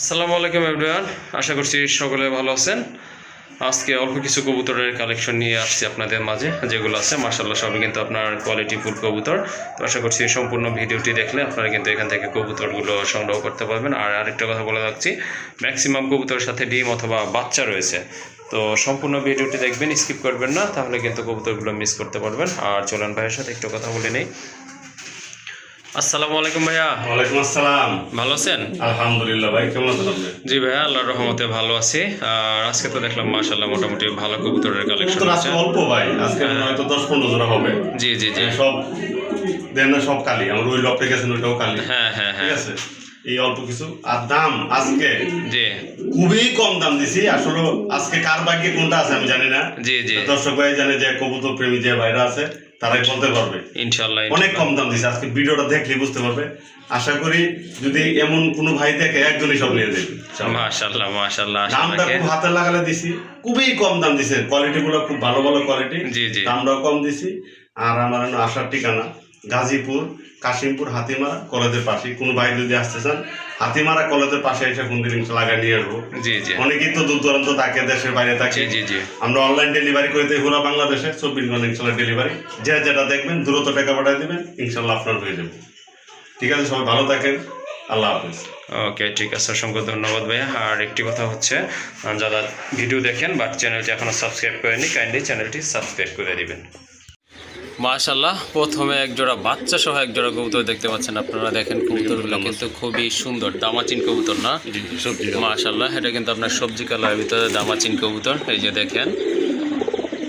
আসসালামু আলাইকুম এভরিওয়ান আশা করছি সকলে ভালো আছেন। আজকে অল্প কিছু কবুতরের কালেকশন নিয়ে আসছি আপনাদের মাঝে, যেগুলো আছে। মার্শাল্লাহ সবই কিন্তু আপনার কোয়ালিটি ফুল কবুতর। তো আশা করছি সম্পূর্ণ ভিডিওটি দেখলে আপনারা কিন্তু এখান থেকে কবুতরগুলো সংগ্রহ করতে পারবেন। আর আরেকটা কথা বলে রাখছি ম্যাক্সিমাম কবুতরের সাথে ডিম অথবা বাচ্চা রয়েছে। তো সম্পূর্ণ ভিডিওটি দেখবেন স্কিপ করবেন না, তাহলে কিন্তু কবুতরগুলো মিস করতে পারবেন। আর চলন ভাইয়ের সাথে একটু কথা বলে নেই। আসসালামু আলাইকুম ভাইয়া। ওয়ালাইকুম আসসালাম। ভালো আছেন? আলহামদুলিল্লাহ ভাই কেমন আছেন আপনি? জি ভাইয়া আল্লাহর রহমতে ভালো আছি। আর আজকে তো দেখলাম মাশাল্লাহ মোটামুটি ভালো কবুতরের কালেকশন আছে আজকে অল্প ভাই আজকে হ্যাঁ। হয়তো জোড়া হবে। জি জি জি। সব দেন সব কালি। আমার ওই লপে গেছেন ওইটাও কালি। হ্যাঁ হ্যাঁ ঠিক হ্যাঁ আছে? এই অল্প কিছু। আর দাম আজকে জি। খুবই কম দাম দিছি। আসলে আজকে কার ভাগ্যে কোনটা আছে আমি জানি না। জি জি। দর্শক ভাই জানে যে কবুতর প্রেমী যে ভাইরা আছে। তারাই বলতে পারবে। ইনশাল্লাহ অনেক কম দাম দিছে আজকে ভিডিওটা দেখলে বুঝতে পারবে। আশা করি যদি এমন কোনো ভাই দেখে একজনই সব নিয়ে দেবে মাশাল্লাহ মাশাল্লাহ দামটা খুব হাতে লাগালে দিছি খুবই কম দাম দিছে। কোয়ালিটিগুলো খুব ভালো ভালো কোয়ালিটি জি জি। দামটাও কম দিছি। আর আমার আসার ঠিকানা। গাজীপুর কাশিমপুর হাতিমারা কলেজের পাশে কোনো ভাই যদি আসতে চান হাতিমারা কলেজের পাশে এসে ফোন দিন লাগাই নিয়ে আসব। জি জি। অনেকেই তো দূর দূরান্ত থাকে দেশের বাইরে থাকে। জি জি আমরা অনলাইন ডেলিভারি করে দিই পুরো বাংলাদেশে চব্বিশ ঘণ্টা ইনশাল্লাহ ডেলিভারি যে যেটা দেখবেন দ্রুত টাকা পাঠিয়ে দেবেন ইনশাল্লাহ আপনার হয়ে যাবে। ঠিক আছে সবাই ভালো থাকেন। আল্লাহ হাফিজ। ওকে ঠিক আছে অসংখ্য ধন্যবাদ ভাইয়া। আর একটি কথা হচ্ছে যারা ভিডিও দেখেন বাট চ্যানেলটি এখনও সাবস্ক্রাইব করেনি কাইন্ডলি চ্যানেলটি সাবস্ক্রাইব করে দিবেন। মাশাল্লাহ প্রথমে এক জোড়া বাচ্চা সহ এক জোড়া কবুতর দেখতে পাচ্ছেন আপনারা। দেখেন কবুতরগুলো কিন্তু খুবই সুন্দর দামাচিন কবুতর না? মাশাল্লাহ এটা কিন্তু আপনার সবজি কালারের ভিতরে দামাচিন কবুতর। এই যে দেখেন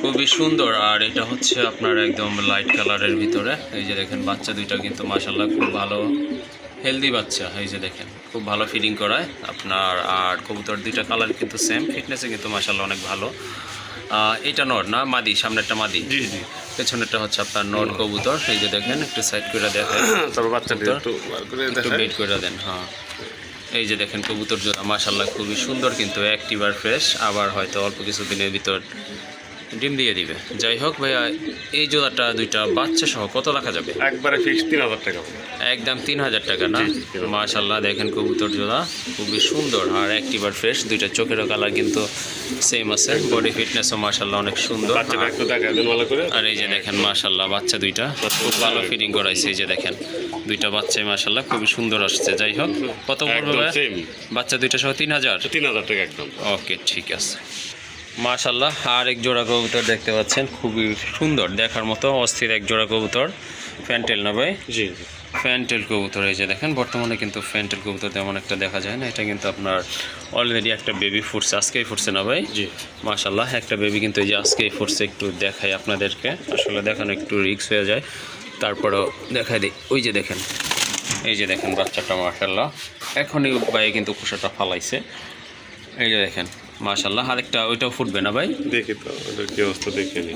খুবই সুন্দর। আর এটা হচ্ছে আপনার একদম লাইট কালারের ভিতরে। এই যে দেখেন বাচ্চা দুইটা কিন্তু মাশাল্লাহ খুব ভালো হেলদি বাচ্চা। এই যে দেখেন খুব ভালো ফিডিং করায়। আপনার আর কবুতর দুইটা কালার কিন্তু সেম ফিটনেসে কিন্তু মাশাল্লাহ অনেক ভালো। এটা নর না? মাদি সামনেরটা মাদি? জি জি। পেছনেরটা হচ্ছে আপনার নর কবুতর। এই যে দেখেন একটু সাইড করে দেখেন তারপর বাচ্চাটা। একটু বার করে একটু দেন হ্যাঁ। এই যে দেখেন কবুতর জোড়া মাশাল্লাহ খুবই সুন্দর কিন্তু অ্যাক্টিভ আর ফ্রেশ আবার হয়তো অল্প কিছু দিনের ভিতর ডিম দিয়ে দিবে। যাই হোক ভাইয়া এই জোড়াটা দুইটা বাচ্চা সহ কত রাখা যাবে? একবারে ফিক্স তিন হাজার টাকা। একদম তিন হাজার টাকা না। মাশাল্লাহ দেখেন কবুতর জোড়া খুবই সুন্দর। আর আর ফ্রেশ দুইটা চোখেরও কালার কিন্তু সেম আছে। বডি ফিটনেসও মাশাল্লাহ অনেক সুন্দর। আর- এই যে দেখেন মাশাল্লাহ বাচ্চা দুইটা। খুব ভালো ফিডিং করাইছে এই যে দেখেন। দুইটা বাচ্চাই মাশাল্লাহ খুবই সুন্দর আসছে। যাই হোক কত পড়বে বাচ্চা দুইটা সহ তিন হাজার? তিন হাজার টাকা একদম। ওকে ঠিক আছে। মাশাল্লাহ আর এক জোড়া কবুতর দেখতে পাচ্ছেন খুবই সুন্দর দেখার মতো অস্থির এক জোড়া কবুতর ফ্যান্টেল না ভাই? জি ফ্যান্টেল কবুতর এই যে দেখেন বর্তমানে কিন্তু ফ্যান্টেল কবুতর তেমন একটা দেখা যায় না এটা কিন্তু আপনার অলরেডি একটা বেবি ফুটছে আজকেই ফুটছে না ভাই? জি। মাশাল্লাহ একটা বেবি কিন্তু এই যে আজকেই ফুটছে একটু দেখাই আপনাদেরকে আসলে দেখানো একটু রিক্স হয়ে যায় তারপরেও দেখাই দিই ওই যে দেখেন এই যে দেখেন বাচ্চাটা মাশাল্লাহ এখনই ভাই কিন্তু খোসাটা ফালাইছে এই যে দেখেন মাশাল্লাহ আরেকটা ওইটাও ফুটবে না ভাই? দেখি তো কি অবস্থা দেখে নি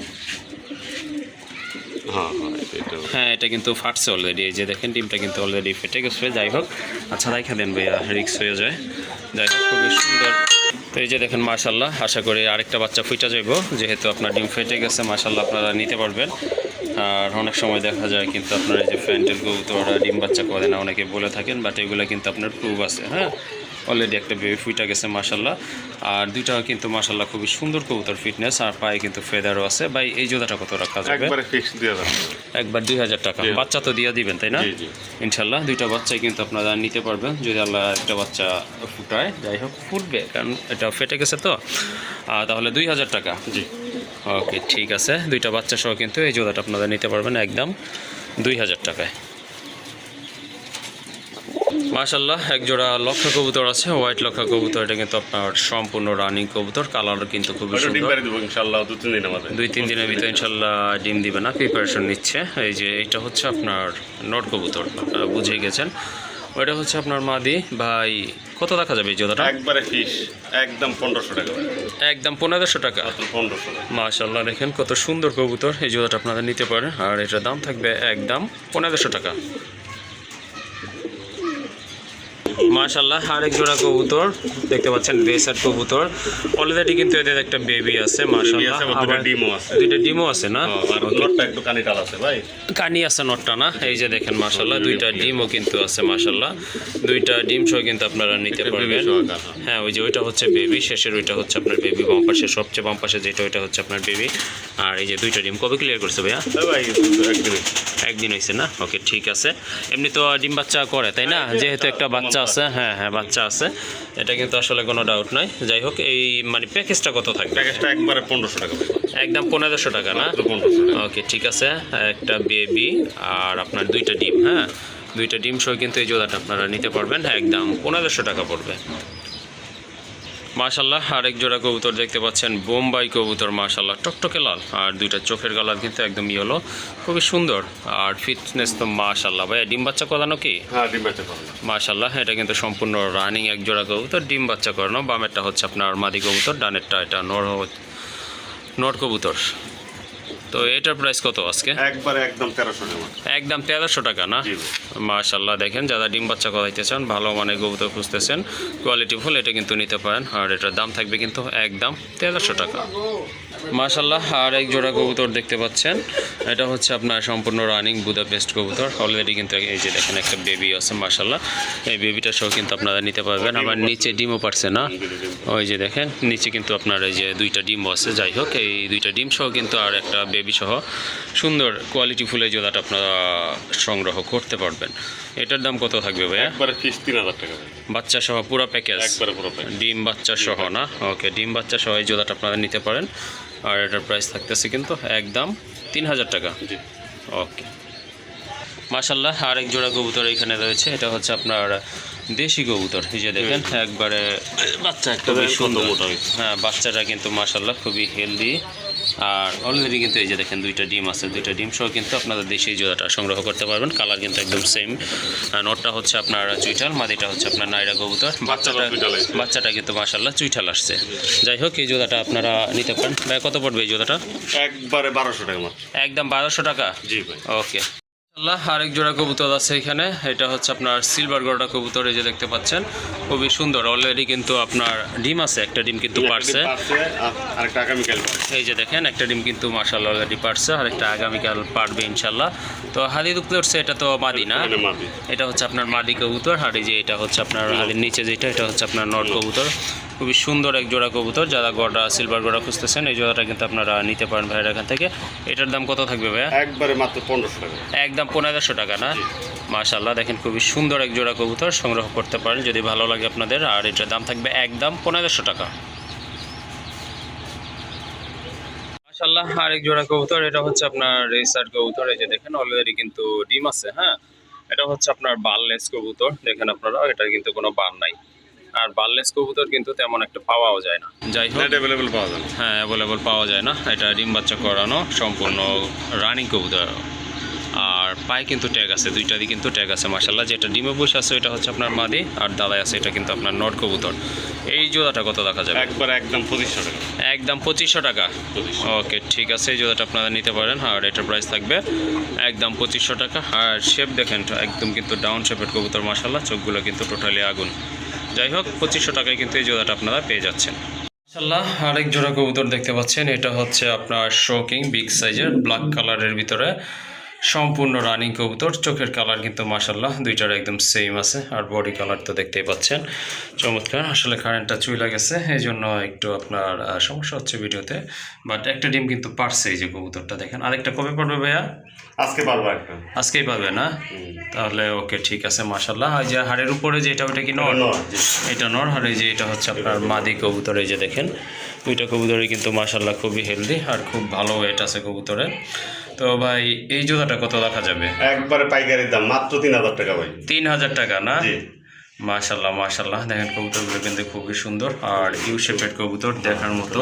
হ্যাঁ হ্যাঁ এটা- হ্যাঁ এটা কিন্তু ফাটছে অলরেডি এই যে দেখেন ডিমটা কিন্তু অলরেডি ফেটে গেছে যাই হোক। আচ্ছা রাইখা দেন ভাইয়া রিক্স হয়ে যায়। যাই হোক খুবই সুন্দর। তো এই যে দেখেন মাশাল্লাহ আশা করি আরেকটা বাচ্চা ফুইটা যাইব যেহেতু আপনার ডিম ফেটে গেছে মাশাল্লাহ আপনারা নিতে পারবেন। আর অনেক সময় দেখা যায় কিন্তু আপনার এই যে ফ্যান্টেল কবুতররা ডিম বাচ্চা করে না অনেকে বলে থাকেন বাট এগুলো কিন্তু আপনার প্রুভ আছে হ্যাঁ? অলরেডি একটা বেবি ফুইটা গেছে মাশাল্লাহ আর দুইটাও কিন্তু মাশাল্লাহ খুবই সুন্দর কবুতর ফিটনেস আর পায়ে কিন্তু ফেদারও আছে। ভাই এই জোড়াটা কত রাখা যাবে? একবারে দুই হাজার টাকা। বাচ্চা তো দিয়ে দিবেন তাই না? ইনশাল্লাহ দুইটা বাচ্চাই কিন্তু আপনারা নিতে পারবেন যদি আল্লাহ একটা বাচ্চা ফুটায়। যাই হোক ফুটবে কারণ এটা ফেটে গেছে তো। আর তাহলে দুই হাজার টাকা। জি। ওকে ঠিক আছে। দুইটা বাচ্চা সহ কিন্তু এই জোড়াটা আপনারা নিতে পারবেন একদম দুই হাজার টাকায়। মাশাল্লাহ এক জোড়া লক্ষা কবুতর আছে হোয়াইট লক্ষা কবুতর। এটা কিন্তু আপনার সম্পূর্ণ রানিং কবুতর কালার কিন্তু খুবই সুন্দর। বাড়ি দেবো ইনশাল্লাহ দু তিন দিনের মধ্যে। দুই তিন দিনের ভিতরে ইনশাল্লাহ ডিম দিবে না প্রিপারেশন নিচ্ছে। এই যে এটা হচ্ছে আপনার নট কবুতর আপনারা বুঝে গেছেন। ওইটা হচ্ছে আপনার মাদি। ভাই কত দেখা যাবে এই জোড়াটা? একবারে ফিস একদম পনেরোশো টাকা। একদম পনেরোশো টাকা। পনেরোশো মাশাল্লাহ দেখেন কত সুন্দর কবুতর। এই জোড়াটা আপনারা নিতে পারেন আর এটার দাম থাকবে একদম পনেরোশো টাকা। মাশাল্লাহ আরেক জোড়া কবুতর দেখতে পাচ্ছেন রেসার কবুতর। অলরেডি কিন্তু এদের একটা বেবি আছে মাশাল্লাহ আবার ডিমও আছে। দুইটা ডিমও আছে না? আর নটটা একটু কানি টাল আছে ভাই। কানি আছে নটটা না? এই যে দেখেন মাশাল্লাহ দুইটা ডিমও কিন্তু আছে মাশাল্লাহ দুইটা ডিম সহ কিন্তু আপনারা নিতে পারবেন। হ্যাঁ। ওই যে ওইটা হচ্ছে বেবি শেষের ওইটা হচ্ছে আপনার বেবি বাম পাশে সবচেয়ে বাম পাশে যেটা ওইটা হচ্ছে আপনার বেবি আর এই যে দুইটা ডিম কবে ক্লিয়ার করছে ভাইয়া? ভাই একদিন। একদিন হয়েছে না? ওকে ঠিক আছে। এমনি তো ডিম বাচ্চা করে তাই না? যেহেতু একটা বাচ্চা আছে হ্যাঁ হ্যাঁ বাচ্চা আছে। এটা কিন্তু আসলে কোনো ডাউট নাই যাই হোক এই মানে প্যাকেজটা কত থাকবে? প্যাকেজটা একবারে পনেরোশো টাকা একদম পনেরোশো টাকা না? ওকে ঠিক আছে। একটা বেবি আর আপনার দুইটা ডিম হ্যাঁ? দুইটা ডিম সহ কিন্তু এই জোড়াটা আপনারা নিতে পারবেন হ্যাঁ একদম পনেরোশো টাকা পড়বে। মাশাল্লাহ আরেক জোড়া কবুতর দেখতে পাচ্ছেন বোম্বাই কবুতর মাশাল্লাহ টকটকে লাল আর দুইটা চোখের কালার কিন্তু একদম ই হলো খুবই সুন্দর আর ফিটনেস তো মাশাল্লাহ ভাই ডিম বাচ্চা করানো কি? হ্যাঁ মাশাল্লাহ এটা কিন্তু সম্পূর্ণ রানিং এক জোড়া কবুতর ডিম বাচ্চা করানো। বামেরটা হচ্ছে আপনার মাদি কবুতর ডানেরটা এটা নর নর কবুতর। তো এটার প্রাইস কত আজকে? একবার একদম তেরোশো টাকা একদম তেরোশো টাকা না। মাশাল্লাহ দেখেন যারা ডিম বাচ্চা করাইতে চান ভালো মানে কবুতর খুঁজতেছেন কোয়ালিটি ফুল এটা কিন্তু নিতে পারেন আর এটার দাম থাকবে কিন্তু একদম তেরোশো টাকা। মাশাল্লাহ আর এক জোড়া কবুতর দেখতে পাচ্ছেন। এটা হচ্ছে আপনার সম্পূর্ণ রানিং বুদাপেস্ট কবুতর। অলরেডি কিন্তু এই যে দেখেন একটা বেবি আছে মাশাল্লাহ এই বেবিটা সহ কিন্তু আপনারা নিতে পারবেন। আবার নিচে ডিমও পারছে না। ওই যে দেখেন, নিচে কিন্তু আপনার এই যে দুইটা ডিমও আছে। যাই হোক, এই দুইটা ডিম সহ কিন্তু আর একটা বেবি সহ সুন্দর কোয়ালিটি ফুলের জোড়াটা আপনারা সংগ্রহ করতে পারবেন। এটার দাম কত থাকবে ভাইয়া? একবারে ফিস তিন হাজার টাকা বাচ্চা সহ পুরো প্যাকেজ একবারে পুরো প্যাকেজ ডিম বাচ্চা সহ না? ওকে ডিম বাচ্চা সহ এই জোড়াটা আপনারা নিতে পারেন। আর এটার প্রাইস থাকতেছে কিন্তু একদম তিন হাজার টাকা। জি। ওকে মাশাল্লাহ আরেক জোড়া কবুতর এখানে রয়েছে। এটা হচ্ছে আপনার দেশি কবুতর। এই যে দেখেন একবারে বাচ্চা একটা খুবই সুন্দর। হ্যাঁ বাচ্চাটা কিন্তু মাশাল্লাহ খুবই হেলদি আর অলরেডি কিন্তু এই যে দেখেন দুইটা ডিম আছে দুইটা ডিম সহ কিন্তু আপনাদের দেশেই জোড়াটা সংগ্রহ করতে পারবেন। কালার কিন্তু একদম সেম নটটা হচ্ছে আপনার চুইঠাল মাদিটা হচ্ছে আপনার নাইরা কবুতর। বাচ্চাটা বাচ্চাটা কিন্তু মাসাল্লাহ চুইঠাল আসছে। যাই হোক এই জোড়াটা আপনারা নিতে পারেন। ভাই কত পড়বে এই জোড়াটা? একবারে বারোশো টাকা একদম বারোশো টাকা? জি ভাই। ওকে আল্লাহ আরেক জোড়া কবুতর আছে এখানে। এটা হচ্ছে আপনার সিলভার গড়া কবুতর এই যে দেখতে পাচ্ছেন। খুবই সুন্দর অলরেডি কিন্তু আপনার ডিম আছে একটা ডিম কিন্তু পারছে। এই যে দেখেন একটা ডিম কিন্তু মার্শাল অলরেডি পারছে আর একটা আগামীকাল পারবে ইনশাল্লাহ তো হাদি উঠছে এটা তো মাদি না? এটা হচ্ছে আপনার মাদি কবুতর আর এই যে এটা হচ্ছে আপনার হাদির নিচে যেটা এটা হচ্ছে আপনার নট কবুতর। খুবই সুন্দর এক জোড়া কবুতর যারা গড়া সিলভার গড়া খুঁজতেছেন এই জোড়াটা কিন্তু আপনারা নিতে পারেন ভাইয়ের এখান থেকে। এটার দাম কত থাকবে ভাইয়া? একবারে মাত্র পনেরোশো টাকা। একদম পনেরোশো টাকা না? মাশাল্লাহ দেখেন খুবই সুন্দর এক জোড়া কবুতর সংগ্রহ করতে পারেন যদি ভালো লাগে আপনাদের। আর এটার দাম থাকবে একদম পনেরোশো টাকা। মাশাল্লাহ আরেক জোড়া কবুতর এটা হচ্ছে আপনার রেসার কবুতর এই যে দেখেন অলরেডি কিন্তু ডিম আছে হ্যাঁ? এটা হচ্ছে আপনার বাললেস কবুতর দেখেন আপনারা এটার কিন্তু কোনো বাল নাই। আর বাললেস কবুতর কিন্তু তেমন একটা পাওয়াও যায় না। যাই হোক অ্যাভেলেবেল পাওয়া যায় না। হ্যাঁ অ্যাভেলেবল পাওয়া যায় না। এটা ডিম বাচ্চা করানো সম্পূর্ণ রানিং কবুতর। আর পায়ে কিন্তু ট্যাগ আছে দুইটারই কিন্তু ট্যাগ আছে মাসাল্লাহ যেটা ডিমে বসে আছে এটা হচ্ছে আপনার মাদি আর দাদায় আছে এটা কিন্তু আপনার নট কবুতর। এই জোড়াটা কত দেখা যাবে? একবারে একদম পঁচিশশো টাকা। একদম পঁচিশশো টাকা? ওকে ঠিক আছে এই জোড়াটা আপনারা নিতে পারেন। আর এটার প্রাইস থাকবে একদম পঁচিশশো টাকা। আর শেপ দেখেন একদম কিন্তু ডাউন শেপের কবুতর মাসাল্লাহ চোখগুলো কিন্তু টোটালি আগুন। যাই হোক পঁচিশশো টাকায় কিন্তু এই জোড়াটা আপনারা পেয়ে যাচ্ছেন। ইনশাল্লাহ আরেক জোড়া কবুতর দেখতে পাচ্ছেন, এটা হচ্ছে আপনার শোকিং বিগ সাইজের ব্ল্যাক কালারের ভিতরে। সম্পূর্ণ রানিং কবুতর চোখের কালার কিন্তু মাশাল্লাহ দুইটার একদম সেম আছে আর বডি কালার তো দেখতেই পাচ্ছেন। চমৎকার আসলে কারেন্টটা চুইলা গেছে এই জন্য একটু আপনার সমস্যা হচ্ছে ভিডিওতে। বাট একটা ডিম কিন্তু পারছে এই যে কবুতরটা দেখেন। আরেকটা কবে পড়বে ভাইয়া? আজকে পারব একটা আজকেই পাবে না? তাহলে ওকে ঠিক আছে মাশাল্লাহ আর যে হাড়ের উপরে যে এটা ওটা কি নর? নর, এটা নর আর এই যে এটা হচ্ছে আপনার মাদি কবুতর এই যে দেখেন। দুইটা কবুতরই কিন্তু মাশাল্লাহ খুবই হেলদি আর খুব ভালো ওয়েট আছে কবুতরে তো ভাই এই জোড়াটা কত রাখা যাবে? একবারে পাইকারির দাম মাত্র তিন হাজার টাকা ভাই। তিন হাজার টাকা না? মাশাল্লাহ মাশাল্লাহ দেখেন কবুতরগুলো কিন্তু খুবই সুন্দর আর ইউ শেপের কবুতর দেখার মতো।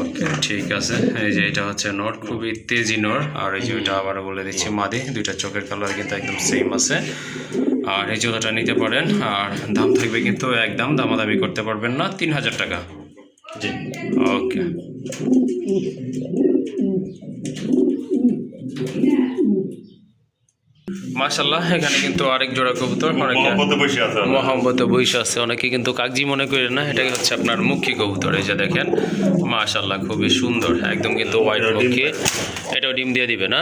ওকে ঠিক আছে। এই যে এটা হচ্ছে নর খুবই তেজি নর। আর এই যে ওইটা আবারও বলে দিচ্ছি মাদি দুইটা চোখের কালার কিন্তু একদম সেম আছে। আর এই জোড়াটা নিতে পারেন আর দাম থাকবে কিন্তু একদম দামাদামি করতে পারবেন না তিন হাজার টাকা। ওকে মাশাল্লাহ এখানে কিন্তু আরেক জোড়া কবুতর আছে বৈশ আছে অনেকে কিন্তু কাগজি মনে করে না এটা হচ্ছে আপনার মুখী কবুতর এই যে দেখেন। মাশাল্লাহ খুবই সুন্দর একদম কিন্তু হোয়াইট মুখী। এটাও ডিম দিয়ে দিবে না?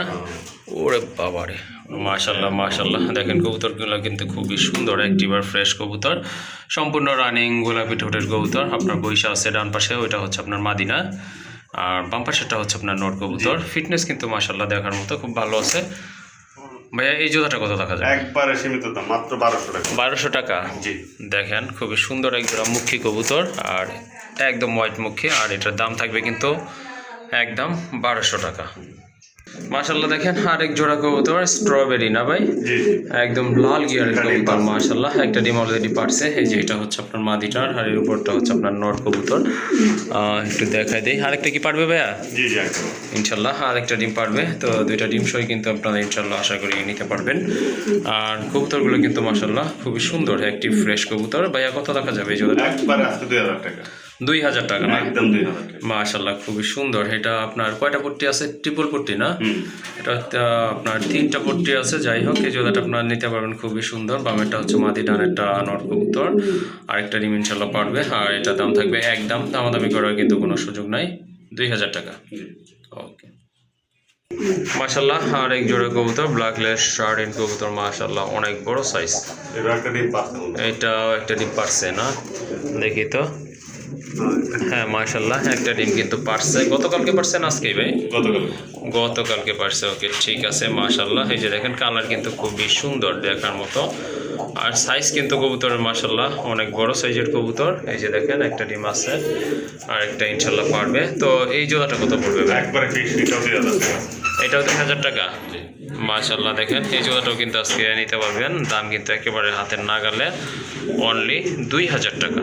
ওরে বাবারে মাশাল্লাহ মাশাল্লাহ দেখেন কবুতরগুলো কিন্তু খুবই সুন্দর আর ফ্রেশ কবুতর। সম্পূর্ণ রানিং গোলাপি ঠোঁটের কবুতর। আপনার বৈশা আছে ডান পাশে ওইটা হচ্ছে আপনার মাদিনা। আর বাম পাশেরটা হচ্ছে আপনার নোট কবুতর। ফিটনেস কিন্তু মাশাল্লাহ দেখার মতো খুব ভালো আছে। ভাইয়া এই জোড়াটা কত টাকা যায় একবারে সীমিত দাম মাত্র বারোশো টাকা। বারোশো টাকা? জি। দেখেন খুবই সুন্দর এক জোড়া মুখী কবুতর। আর একদম হোয়াইট মুখী আর এটার দাম থাকবে কিন্তু একদম বারোশো টাকা। মাশাল্লাহ দেখেন আরেক জোড়া কবুতর স্ট্রবেরি না ভাই? একদম লাল গিয়ারের একটা কবুতর। মাশাল্লাহ একটা ডিম অলরেডি পারছে। এই যে এটা হচ্ছে আপনার মাদিটার আর এর উপরটা হচ্ছে আপনার নর কবুতর। একটু দেখাই দেই। আরেকটা কি পারবে ভাইয়া? জি জি ইনশাল্লাহ আরেকটা ডিম পারবে। তো দুইটা ডিম সই কিন্তু আপনারা ইনশাল্লাহ আশা করি নিতে পারবেন। আর কবুতরগুলো কিন্তু মাশাল্লাহ খুবই সুন্দর অ্যাক্টিভ ফ্রেশ কবুতর। ভাইয়া কত টাকা যাবে এই জোড়াটা? একবারে দুই হাজার টাকা। দুই হাজার টাকা না? একদম দুই হাজার মাশাল্লাহ খুবই সুন্দর। এটা আপনার কয়টা পট্টি আছে? ট্রিপল পট্টি না? এটা একটা আপনার তিনটা পট্টি আছে। যাই হোক এই জোড়াটা আপনার নিতে পারবেন খুবই সুন্দর। বামেরটা হচ্ছে মাদি ডানেরটা নর কবুতর। আরেকটা ডিম ইনশাল্লাহ পারবে। আর এটা দাম থাকবে একদম দামাদামি করার কিন্তু কোনো সুযোগ নাই। দুই হাজার টাকা। ওকে। মাশাল্লাহ আর এক জোড়া কবুতর ব্ল্যাকলেস শার্ডিন কবুতর মাশাল্লাহ অনেক বড় সাইজ এবার একটা একটা ডিম পারছে না? দেখি তো। হ্যাঁ মাশাল্লাহ একটা ডিম কিন্তু পারছে। গতকালকে পারছেন আজকেই ভাই? গতকালকে। পারছে ওকে ঠিক আছে মাশাল্লাহ এই যে দেখেন কালার কিন্তু খুবই সুন্দর দেখার মতো। আর সাইজ কিন্তু কবুতরের মাশাল্লাহ অনেক বড় সাইজের কবুতর। এই যে দেখেন একটা ডিম আছে আর একটা ইনশাল্লাহ পারবে। তো এই জোড়াটা কত পড়বে এটাও দুই টাকা। হাজার টাকা? মাশাল্লাহ দেখেন এই জোড়াটাও কিন্তু আজকে নিতে পারবেন। দাম কিন্তু একেবারে হাতের নাগালে অনলি দুই হাজার টাকা।